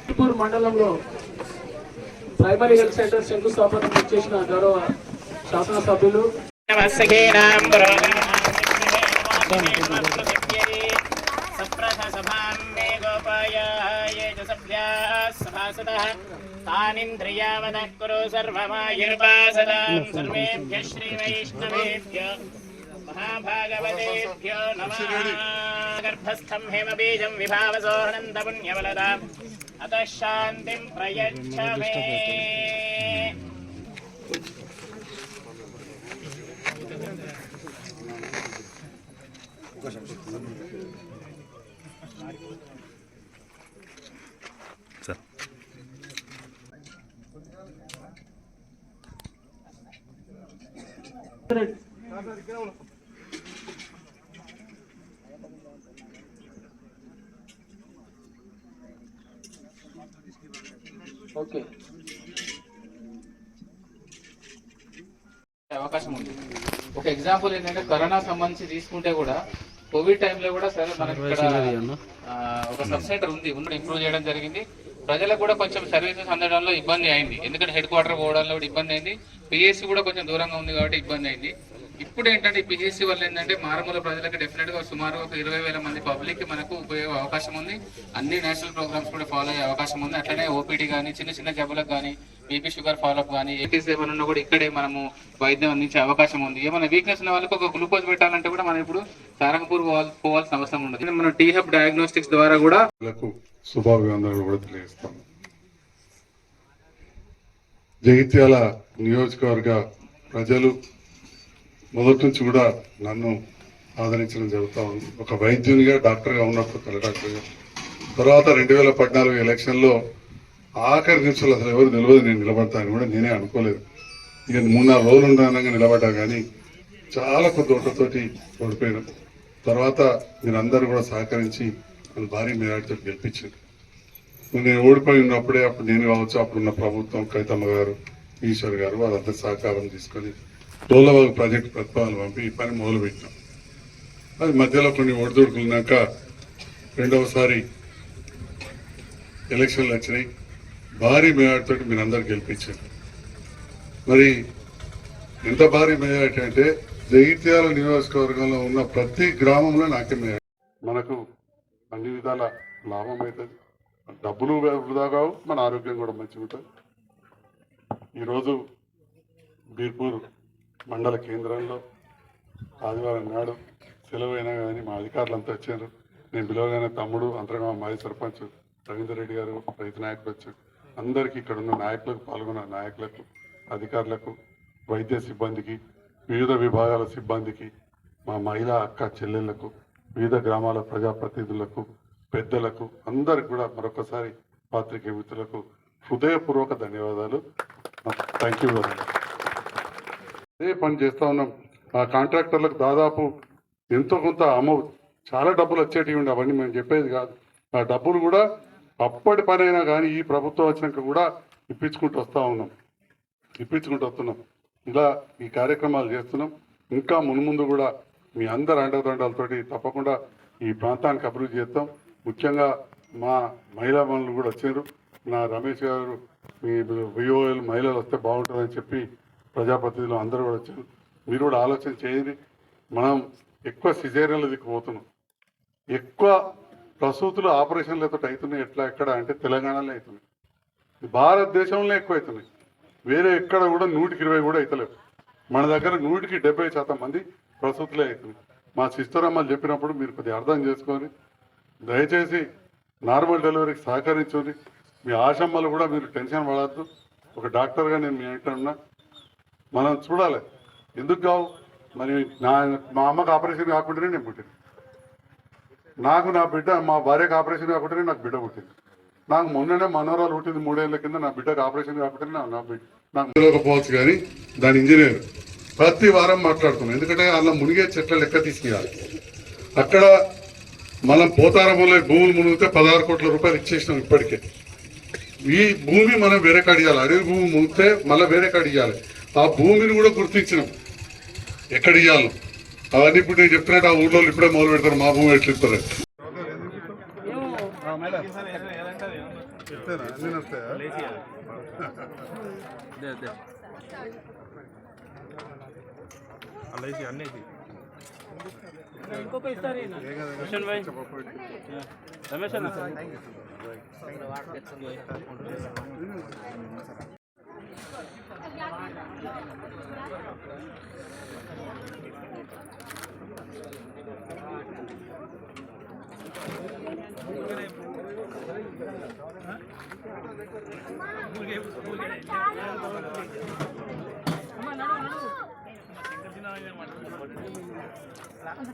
చిత్తూరు మండలంలో primary health centre శంకుస్థాపన చేసిన గౌరవ శాసనసభ్యులు తానింద్రియావద కురు మహాభాగవతేభ్యో నమః गर्भस्थं हेमबीजं विभावसोऽनन्तपुण्यवलदाम् अतः शान्तिं प्रयच्छ मे। ఓకే. అవకాశం ఉంది. ఒక ఎగ్జాంపుల్ ఏంటంటే కరోనా సంబంధించి తీసుకుంటే కూడా కోవిడ్ టైంలో కూడా సరే మనకి ఇక్కడ ఒక సబ్ సెంటర్ ఉంది. ఉన్న ఇంప్రూవ్ చేయడం జరిగింది. ప్రజలకు కూడా కొంచెం సర్వీసెస్ అందడంలో ఇబ్బంది అయింది. ఎందుకంటే హెడ్ క్వార్టర్ పోవడంలో కూడా ఇబ్బంది అయింది. పిఎస్సి కూడా కొంచెం దూరంగా ఉంది కాబట్టి ఇబ్బంది అయింది. ఇప్పుడు ఏంటంటే పిహెచ్సి వల్ల ఏంటంటే మారుమూల ప్రజలకు డెఫినెట్గా సుమారు ఒక ఇరవై వేల మంది పబ్లిక్కి మనకు ఉపయోగ అవకాశం ఉంది. అన్ని నేషనల్ ప్రోగ్రామ్స్ కూడా ఫాలో అయ్యే అవకాశం ఉంది. అట్లనే ఓపీడీ కానీ చిన్న చిన్న జబ్బులకు కానీ బీపీ షుగర్ ఫాలోఅప్ కానీ ఏటీస్ ఏమైనా ఉన్నా కూడా ఇక్కడే మనము వైద్యం అందించే అవకాశం ఉంది. ఏమైనా వీక్నెస్ ఉన్న వాళ్ళకి ఒక గ్లూకోజ్ పెట్టాలంటే కూడా మనం ఇప్పుడు తారకపూర్ పోవాల్సిన అవసరం ఉండదు. మనం టీ హబ్ డయాగ్నోస్టిక్స్ ద్వారా కూడా శుభాభివందనలు కూడా తెలియజేస్తాం. జగిత్యాల నియోజకవర్గ ప్రజలు మొదటి నుంచి కూడా నన్ను ఆదరించడం జరుగుతూ ఉంది. ఒక వైద్యునిగా డాక్టర్గా ఉన్నప్పుడు తల డాక్టర్గా. తర్వాత రెండు వేల పద్నాలుగు ఎలక్షన్లో ఆఖరి నిమిషాలు అసలు ఎవరు నిలవదు నేను నిలబడతాను కూడా నేనే అనుకోలేదు. ఇక మూడు నాలుగు రోజులు ఉండగా నిలబడ్డా కానీ చాలా కొద్ది ఓట్లతోటి ఓడిపోయాను. తర్వాత మీరందరూ కూడా సహకరించి నన్ను భారీ మేరాటితో గెలిపించారు. నేను ఓడిపోయి ఉన్నప్పుడే అప్పుడు నేను కావచ్చు అప్పుడున్న ప్రభుత్వం కవితమ్మ గారు ఈశ్వర్ గారు వాళ్ళంతా సహకారం తీసుకొని రోలవాగు ప్రాజెక్టు ప్రతిపాదనలు పంపి ఈ పని మొదలుపెట్టాం అది మధ్యలో కొన్ని ఒడిదొడుకున్నాక రెండవసారి ఎలక్షన్లు వచ్చినాయి. భారీ మెజార్టీతో మీరు అందరు గెలిపించారు. మరి ఎంత భారీ మెజార్టీ అంటే జగిత్యాల నియోజకవర్గంలో ఉన్న ప్రతి గ్రామంలో నాకే మెజార్టీ మనకు అన్ని విధాల లాభం అవుతుంది డబ్బులు వృధా కావు మన ఆరోగ్యం కూడా మంచిగా ఉంటుంది ఈరోజు బీర్పూర్ మండల కేంద్రంలో ఆదివారం నాడు సెలవు అయినా కానీ మా అధికారులంతా వచ్చారు. నేను పిలవగానే తమ్ముడు అంతగా మాజీ సర్పంచ్ రవీందర్ రెడ్డి గారు రైతు నాయకులు వచ్చారు. అందరికీ ఇక్కడ ఉన్న నాయకులకు పాల్గొన్న నాయకులకు అధికారులకు వైద్య సిబ్బందికి వివిధ విభాగాల సిబ్బందికి మా మహిళా అక్క చెల్లెళ్ళకు వివిధ గ్రామాల ప్రజాప్రతినిధులకు పెద్దలకు అందరికి కూడా మరొకసారి పాత్రికేయ మిత్రులకు హృదయపూర్వక ధన్యవాదాలు. థ్యాంక్ యూ అదే పని చేస్తూ ఉన్నాం. ఆ కాంట్రాక్టర్లకు దాదాపు ఎంతో కొంత అమౌంట్ చాలా డబ్బులు వచ్చేటివి ఉండే అవన్నీ మేము చెప్పేది కాదు. ఆ డబ్బులు కూడా అప్పటి పని అయినా కానీ ఈ ప్రభుత్వం వచ్చినాక కూడా ఇప్పించుకుంటూ వస్తూ ఉన్నాం. ఇప్పించుకుంటూ వస్తున్నాం. ఇలా ఈ కార్యక్రమాలు చేస్తున్నాం. ఇంకా మున్ముందు కూడా మీ అందరు అండదండాలతోటి తప్పకుండా ఈ ప్రాంతానికి అభివృద్ధి చేస్తాం. ముఖ్యంగా మా మహిళా మనులు కూడా వచ్చారు నా రమేష్ గారు మీ విఓఎల్ మహిళలు వస్తే బాగుంటుందని చెప్పి ప్రజాప్రతినిధులు అందరూ కూడా వచ్చారు. మీరు కూడా ఆలోచన చేయండి. మనం ఎక్కువ సిజేరియన్లు దిక్కు పోతున్నాం. ఎక్కువ ప్రసూతులు ఆపరేషన్లతో అవుతున్నాయి ఎట్లా ఎక్కడ అంటే తెలంగాణలో అవుతున్నాయి భారతదేశంలో ఎక్కువ అవుతున్నాయి వేరే ఎక్కడ కూడా నూటికి ఇరవై కూడా అవుతలేవు మన దగ్గర నూటికి డెబ్బై శాతం మంది ప్రసూతులే అవుతున్నాయి మా సిస్టర్ అమ్మలు చెప్పినప్పుడు మీరు కొద్దిగా అర్థం చేసుకొని దయచేసి నార్మల్ డెలివరీకి సహకరించుకొని మీ ఆశమ్మలు కూడా మీరు టెన్షన్ పడద్దు. ఒక డాక్టర్గా నేను మీ ఇంట ఉన్నా. మనం చూడాలి. ఎందుకు కావు? మరి నా మా అమ్మకి ఆపరేషన్ కాకుండానే నేను పుట్టింది నాకు నా బిడ్డ మా భార్యకు ఆపరేషన్ కాకుండానే నాకు బిడ్డ పుట్టింది. నాకు మొన్ననే మనోరాలు పుట్టింది మూడేళ్ళ కింద నా బిడ్డకు ఆపరేషన్ కాకుండానే నా- బిడ్డ నాకు తెలియకపోవచ్చు కానీ దాని ఇంజనీర్. ప్రతి వారం మాట్లాడుతున్నాం. ఎందుకంటే అలా మునిగే చెట్ల లెక్క తీసుకెళ్ళాలి అక్కడ మనం పోతారంలో భూములు మునిగితే పదహారు కోట్ల రూపాయలు ఇచ్చేసినాం ఇప్పటికే. ఈ భూమి మనం వేరే కాడియాలి అడవి భూమి మునిగితే మళ్ళీ వేరే కాడియాలి ఆ భూమిని కూడా గుర్తించినాం. ఎక్కడ ఇవ్వాలి అవన్నీ ఇప్పుడు నేను చెప్పినట్టు ఆ ఊళ్ళో ఇప్పుడే మొదలు పెడతారు. మా భూమి ఎట్లు ఇస్తారు. రమేష్ అన్న. అమ్మ